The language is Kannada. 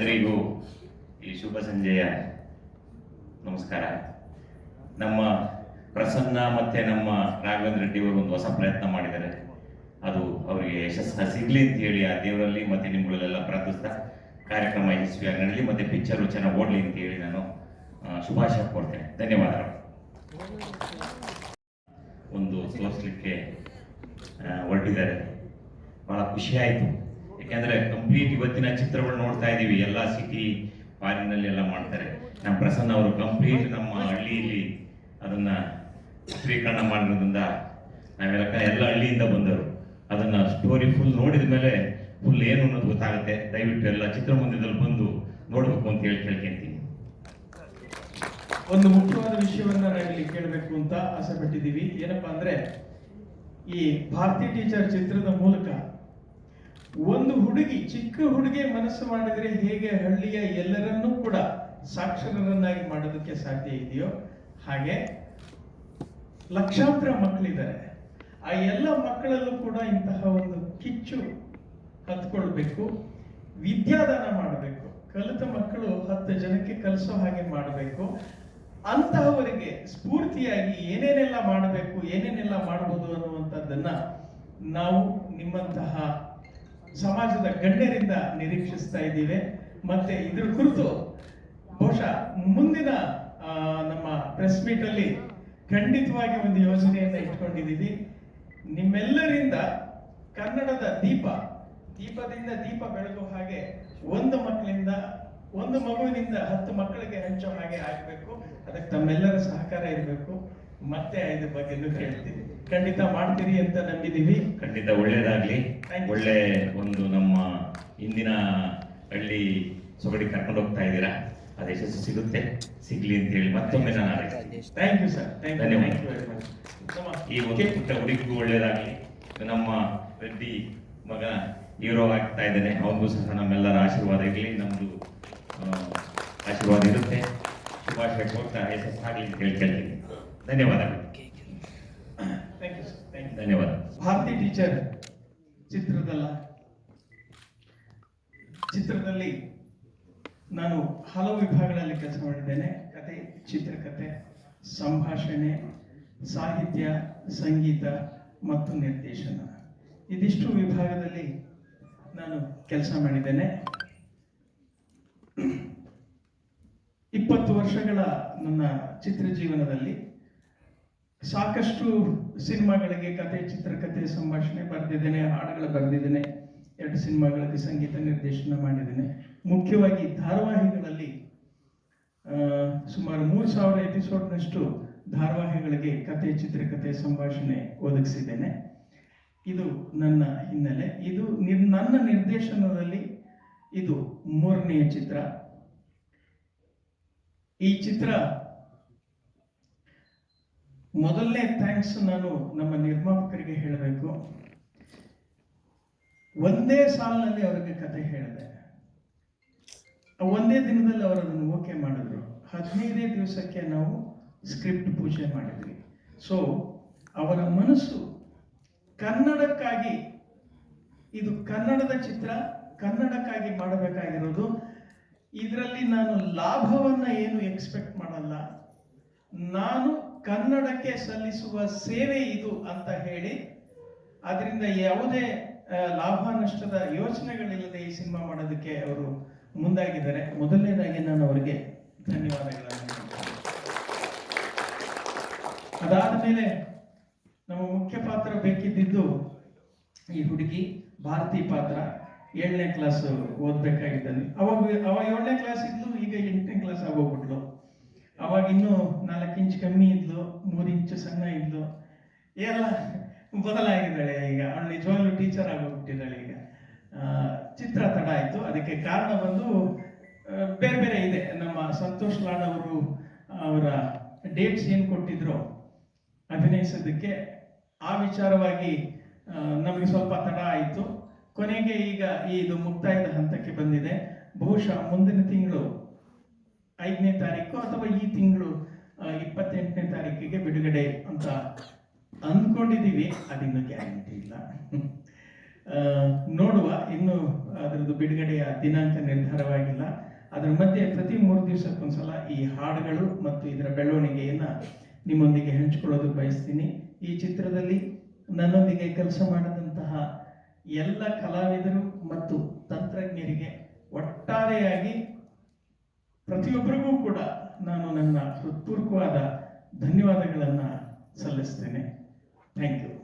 ಎಲ್ರಿಗೂ ಈ ಶುಭ ಸಂಜೆಯ ನಮಸ್ಕಾರ. ನಮ್ಮ ಪ್ರಸನ್ನ ಮತ್ತೆ ನಮ್ಮ ರಾಘವೇಂದ್ರ ರೆಡ್ಡಿ ಅವರು ಒಂದು ಹೊಸ ಪ್ರಯತ್ನ ಮಾಡಿದ್ದಾರೆ. ಅದು ಅವರಿಗೆ ಯಶಸ್ಸ ಸಿಗ್ಲಿ ಅಂತ ಹೇಳಿ ಆ ದೇವರಲ್ಲಿ ಮತ್ತೆ ನಿಮ್ಗಳಲ್ಲೆಲ್ಲ ಪ್ರಾರ್ಥಿಸ್ತಾ ಕಾರ್ಯಕ್ರಮ ಯಶಸ್ವಿಯಾಗಿ ನಡೀಲಿ ಮತ್ತೆ ಪಿಕ್ಚರ್ ಚೆನ್ನಾಗಿ ಓಡಲಿ ಅಂತ ಹೇಳಿ ನಾನು ಶುಭಾಶಯ ಕೊಡ್ತೇನೆ ಧನ್ಯವಾದಗಳು. ಒಂದು ತೋರಿಸ್ಲಿಕ್ಕೆ ಹೊರಟಿದ್ದಾರೆ. ಬಹಳ ಖುಷಿ ಆಯಿತು. ಯಾಕೆಂದ್ರೆ ಕಂಪ್ಲೀಟ್ ಇವತ್ತಿನ ಚಿತ್ರಗಳು ನೋಡ್ತಾ ಇದೀವಿ. ಎಲ್ಲ ಸಿಟಿ ಫಾರಿನಲ್ಲಿ ಎಲ್ಲ ಮಾಡ್ತಾರೆ. ನಮ್ಮ ಪ್ರಸನ್ನ ಅವರು ಕಂಪ್ಲೀಟ್ ನಮ್ಮ ಹಳ್ಳಿಯಲ್ಲಿ ಅದನ್ನ ಚಿತ್ರೀಕರಣ ಮಾಡಿರೋದ್ರಿಂದ ನಾವೆಲ್ಲ ಎಲ್ಲ ಹಳ್ಳಿಯಿಂದ ಬಂದರು ಅದನ್ನ ಸ್ಟೋರಿ ಫುಲ್ ನೋಡಿದ ಮೇಲೆ ಫುಲ್ ಏನು ಅನ್ನೋದು ಗೊತ್ತಾಗುತ್ತೆ. ದಯವಿಟ್ಟು ಎಲ್ಲ ಚಿತ್ರಮಂದಿರದಲ್ಲಿ ಬಂದು ನೋಡ್ಬೇಕು ಅಂತ ಹೇಳಿ ಕೇಳ್ಕೊಂತೀನಿ. ಒಂದು ಮುಖ್ಯವಾದ ವಿಷಯವನ್ನ ನಾವಿಲ್ಲಿ ಕೇಳಬೇಕು ಅಂತ ಆಸೆ ಪಟ್ಟಿದ್ದೀವಿ. ಏನಪ್ಪಾ ಅಂದ್ರೆ ಈ ಭಾರತಿ ಟೀಚರ್ ಚಿತ್ರದ ಮೂಲಕ ಒಂದು ಹುಡುಗಿ, ಚಿಕ್ಕ ಹುಡುಗಿ ಮನಸ್ಸು ಮಾಡಿದ್ರೆ ಹೇಗೆ ಹಳ್ಳಿಯ ಎಲ್ಲರನ್ನೂ ಕೂಡ ಸಾಕ್ಷರರನ್ನಾಗಿ ಮಾಡೋದಕ್ಕೆ ಸಾಧ್ಯ ಇದೆಯೋ ಹಾಗೆ ಲಕ್ಷಾಂತರ ಮಕ್ಕಳಿದ್ದಾರೆ. ಆ ಎಲ್ಲ ಮಕ್ಕಳಲ್ಲೂ ಕೂಡ ಇಂತಹ ಒಂದು ಕಿಚ್ಚು ಹತ್ಕೊಳ್ಬೇಕು, ವಿದ್ಯಾದಾನ ಮಾಡಬೇಕು. ಕಲಿತ ಮಕ್ಕಳು ಹತ್ತು ಜನಕ್ಕೆ ಕಲಿಸೋ ಹಾಗೆ ಮಾಡಬೇಕು. ಅಂತಹವರಿಗೆ ಸ್ಫೂರ್ತಿಯಾಗಿ ಏನೇನೆಲ್ಲ ಮಾಡಬೇಕು, ಏನೇನೆಲ್ಲ ಮಾಡಬಹುದು ಅನ್ನುವಂಥದ್ದನ್ನ ನಾವು ನಿಮ್ಮಂತಹ ಸಮಾಜದ ಗಣ್ಯರಿಂದ ನಿರೀಕ್ಷಿಸ್ತಾ ಇದ್ದೀವಿ. ಮತ್ತೆ ಇದ್ರ ಕುರಿತು ಬಹುಶಃ ಮುಂದಿನ ನಮ್ಮ ಪ್ರೆಸ್ ಮೀಟ್ ಅಲ್ಲಿ ಖಂಡಿತವಾಗಿ ಒಂದು ಯೋಜನೆಯನ್ನ ಇಟ್ಕೊಂಡಿದ್ದೀವಿ. ನಿಮ್ಮೆಲ್ಲರಿಂದ ಕನ್ನಡದ ದೀಪ, ದೀಪದಿಂದ ದೀಪ ಬೆಳಗುವ ಹಾಗೆ ಒಂದು ಮಕ್ಕಳಿಂದ, ಒಂದು ಮಗುವಿನಿಂದ ಹತ್ತು ಮಕ್ಕಳಿಗೆ ಹಂಚೋ ಹಾಗೆ ಆಗಬೇಕು. ಅದಕ್ಕೆ ತಮ್ಮೆಲ್ಲರ ಸಹಕಾರ ಇರಬೇಕು. ಮತ್ತೆ ಇದ್ರ ಬಗ್ಗೆನೂ ಹೇಳ್ತೀವಿ ಖಂಡಿತ ಮಾಡ್ತೀರಿ ಅಂತ ನಂಬಿದ್ದೀವಿ. ಖಂಡಿತ ಒಳ್ಳೇದಾಗ್ಲಿ. ಒಳ್ಳೆ ಒಂದು ನಮ್ಮ ಇಂದಿನ ಹಳ್ಳಿ ಸೊಗಡಿ ಕರ್ಕೊಂಡು ಹೋಗ್ತಾ ಇದ್ದೀರಾ? ಅದು ಯಶಸ್ಸು ಸಿಗುತ್ತೆ. ಸಿಗ್ಲಿ ಅಂತ ಹೇಳಿ ಮತ್ತೊಮ್ಮೆ ನಾನು. ಥ್ಯಾಂಕ್ ಯು ಸರ್ ಧನ್ಯವಾದ. ಈ ಒಂದು ಪುಟ್ಟ ಹುಡುಗಿಗೂ ಒಳ್ಳೇದಾಗ್ಲಿ. ನಮ್ಮ ರೆಡ್ಡಿ ಮಗ ಹೀರೋ ಆಗ್ತಾ ಇದ್ದಾನೆ. ಅವನಿಗೂ ಸಹ ನಮ್ಮೆಲ್ಲರ ಆಶೀರ್ವಾದ ಇರಲಿ. ನಮ್ಮದು ಆಶೀರ್ವಾದ ಇರುತ್ತೆ. ಶುಭಾಶಯ ಕೊಡ್ತಾ ಯಶಸ್ಸಾಗಲಿ ಅಂತ ಹೇಳಿ ಕೇಳ್ತೀನಿ. ಧನ್ಯವಾದಗಳು thank you sir thank you ಧನ್ಯವಾದ. ಭಾರತಿ ಟೀಚರ್ ಚಿತ್ರದಲ್ಲ. ಚಿತ್ರದಲ್ಲಿ ನಾನು ಹಲವು ವಿಭಾಗಗಳಲ್ಲಿ ಕೆಲಸ ಮಾಡಿದ್ದೇನೆ. ಕತೆ, ಚಿತ್ರಕತೆ, ಸಂಭಾಷಣೆ, ಸಾಹಿತ್ಯ, ಸಂಗೀತ ಮತ್ತು ನಿರ್ದೇಶನ. ಇದಿಷ್ಟು ವಿಭಾಗದಲ್ಲಿ ನಾನು ಕೆಲಸ ಮಾಡಿದ್ದೇನೆ. ಇಪ್ಪತ್ತು ವರ್ಷಗಳ ನನ್ನ ಚಿತ್ರ ಜೀವನದಲ್ಲಿ ಸಾಕಷ್ಟು ಸಿನಿಮಾಗಳಿಗೆ ಕತೆ ಚಿತ್ರಕಥೆ ಸಂಭಾಷಣೆ ಬರೆದಿದ್ದೇನೆ, ಹಾಡುಗಳು ಬರೆದಿದ್ದೇನೆ, ಎರಡು ಸಿನಿಮಾಗಳಿಗೆ ಸಂಗೀತ ನಿರ್ದೇಶನ ಮಾಡಿದ್ದೇನೆ. ಮುಖ್ಯವಾಗಿ ಧಾರಾವಾಹಿಗಳಲ್ಲಿ ಸುಮಾರು ಮೂರು ಸಾವಿರ ಎಪಿಸೋಡ್ನಷ್ಟು ಧಾರಾವಾಹಿಗಳಿಗೆ ಕತೆ ಚಿತ್ರಕಥೆ ಸಂಭಾಷಣೆ ಒದಗಿಸಿದ್ದೇನೆ. ಇದು ನನ್ನ ಹಿನ್ನೆಲೆ. ಇದು ನಿರ್, ನನ್ನ ನಿರ್ದೇಶನದಲ್ಲಿ ಇದು ಮೂರನೆಯ ಚಿತ್ರ. ಈ ಚಿತ್ರ ಮೊದಲನೇ ಥ್ಯಾಂಕ್ಸ್ ನಾನು ನಮ್ಮ ನಿರ್ಮಾಪಕರಿಗೆ ಹೇಳಬೇಕು. ಒಂದೇ ಸಾಲಿನಲ್ಲಿ ಅವರಿಗೆ ಕತೆ ಹೇಳಿದೆ. ಒಂದೇ ದಿನದಲ್ಲಿ ಅವರು ಅದನ್ನು ಓಕೆ ಮಾಡಿದ್ರು. ಹದಿನೈದೇ ದಿವಸಕ್ಕೆ ನಾವು ಸ್ಕ್ರಿಪ್ಟ್ ಪೂಜೆ ಮಾಡಿದ್ವಿ. ಸೊ ಅವರ ಮನಸ್ಸು ಕನ್ನಡಕ್ಕಾಗಿ, ಇದು ಕನ್ನಡದ ಚಿತ್ರ, ಕನ್ನಡಕ್ಕಾಗಿ ಮಾಡಬೇಕಾಗಿರೋದು. ಇದರಲ್ಲಿ ನಾನು ಲಾಭವನ್ನ ಏನು ಎಕ್ಸ್ಪೆಕ್ಟ್ ಮಾಡಲ್ಲ. ನಾನು ಕನ್ನಡಕ್ಕೆ ಸಲ್ಲಿಸುವ ಸೇವೆ ಇದು ಅಂತ ಹೇಳಿ ಅದರಿಂದ ಯಾವುದೇ ಲಾಭ ನಷ್ಟದ ಯೋಚನೆಗಳಿಲ್ಲದೆ ಈ ಸಿನಿಮಾ ಮಾಡೋದಕ್ಕೆ ಅವರು ಮುಂದಾಗಿದ್ದಾರೆ. ಮೊದಲನೇದಾಗಿ ನಾನು ಅವರಿಗೆ ಧನ್ಯವಾದಗಳನ್ನು. ಅದಾದ ಮೇಲೆ ನಮ್ಮ ಮುಖ್ಯ ಪಾತ್ರ ಬೇಕಿದ್ದಿದ್ದು ಈ ಹುಡುಗಿ ಭಾರತಿ ಪಾತ್ರ. ಏಳನೇ ಕ್ಲಾಸ್ ಓದ್ಬೇಕಾಗಿದ್ದಲ್ಲಿ ಅವಾಗ ಅವಾಗ ಏಳನೇ ಕ್ಲಾಸ್ ಇದ್ಲು, ಈಗ ಎಂಟನೇ ಕ್ಲಾಸ್ ಆಗೋಗ್ಬಿಟ್ಲು. ಅವಾಗ ಇನ್ನೂ ನಾಲ್ಕು ಇಂಚ್ ಕಮ್ಮಿ ಇದ್ಲು, ಮೂರು ಇಂಚು ಸಣ್ಣ ಇದ್ಲು. ಎಲ್ಲ ಬದಲಾಗಿದ್ದಾಳೆ ಈಗ. ಅವಳು ನಿಜವಾಗ್ಲೂ ಟೀಚರ್ ಆಗೋಗ್ಬಿಟ್ಟಿದ್ದಾಳೆ ಈಗ. ಚಿತ್ರ ತಡ ಆಯಿತು. ಅದಕ್ಕೆ ಕಾರಣ ಬಂದು ಬೇರೆ ಬೇರೆ ಇದೆ. ನಮ್ಮ ಸಂತೋಷ್ ಲಾಡ್ ಅವರು ಅವರ ಡೇಟ್ಸ್ ಏನು ಕೊಟ್ಟಿದ್ರು ಅಭಿನಯಿಸೋದಕ್ಕೆ ಆ ವಿಚಾರವಾಗಿ ನಮಗೆ ಸ್ವಲ್ಪ ತಡ ಆಯಿತು. ಕೊನೆಗೆ ಈಗ ಇದು ಮುಕ್ತಾಯದ ಹಂತಕ್ಕೆ ಬಂದಿದೆ. ಬಹುಶಃ ಮುಂದಿನ ತಿಂಗಳು ಐದನೇ ತಾರೀಕು ಅಥವಾ ಈ ತಿಂಗಳು ಇಪ್ಪತ್ತೆಂಟನೇ ತಾರೀಕಿಗೆ ಬಿಡುಗಡೆ ಅಂತ ಅಂದ್ಕೊಂಡಿದ್ದೀವಿ. ಅದಿನ್ನು ಗ್ಯಾರಂಟಿ ಇಲ್ಲ. ನೋಡುವ. ಇನ್ನು ಅದರದ್ದು ಬಿಡುಗಡೆಯ ದಿನಾಂಕ ನಿರ್ಧಾರವಾಗಿಲ್ಲ. ಅದರ ಮಧ್ಯೆ ಪ್ರತಿ ಮೂರು ದಿವಸಕ್ಕೊಂದ್ಸಲ ಈ ಹಾಡುಗಳು ಮತ್ತು ಇದರ ಬೆಳವಣಿಗೆಯನ್ನು ನಿಮ್ಮೊಂದಿಗೆ ಹಂಚಿಕೊಳ್ಳೋದು ಬಯಸ್ತೀನಿ. ಈ ಚಿತ್ರದಲ್ಲಿ ನನ್ನೊಂದಿಗೆ ಕೆಲಸ ಮಾಡಿದಂತಹ ಎಲ್ಲ ಕಲಾವಿದರು ಮತ್ತು ತಂತ್ರಜ್ಞರಿಗೆ ಒಟ್ಟಾರೆಯಾಗಿ ಪ್ರತಿಯೊಬ್ಬರಿಗೂ ಕೂಡ ನಾನು ನನ್ನ ಹೃತ್ಪೂರ್ವಕವಾದ ಧನ್ಯವಾದಗಳನ್ನು ಸಲ್ಲಿಸ್ತೇನೆ. Thank you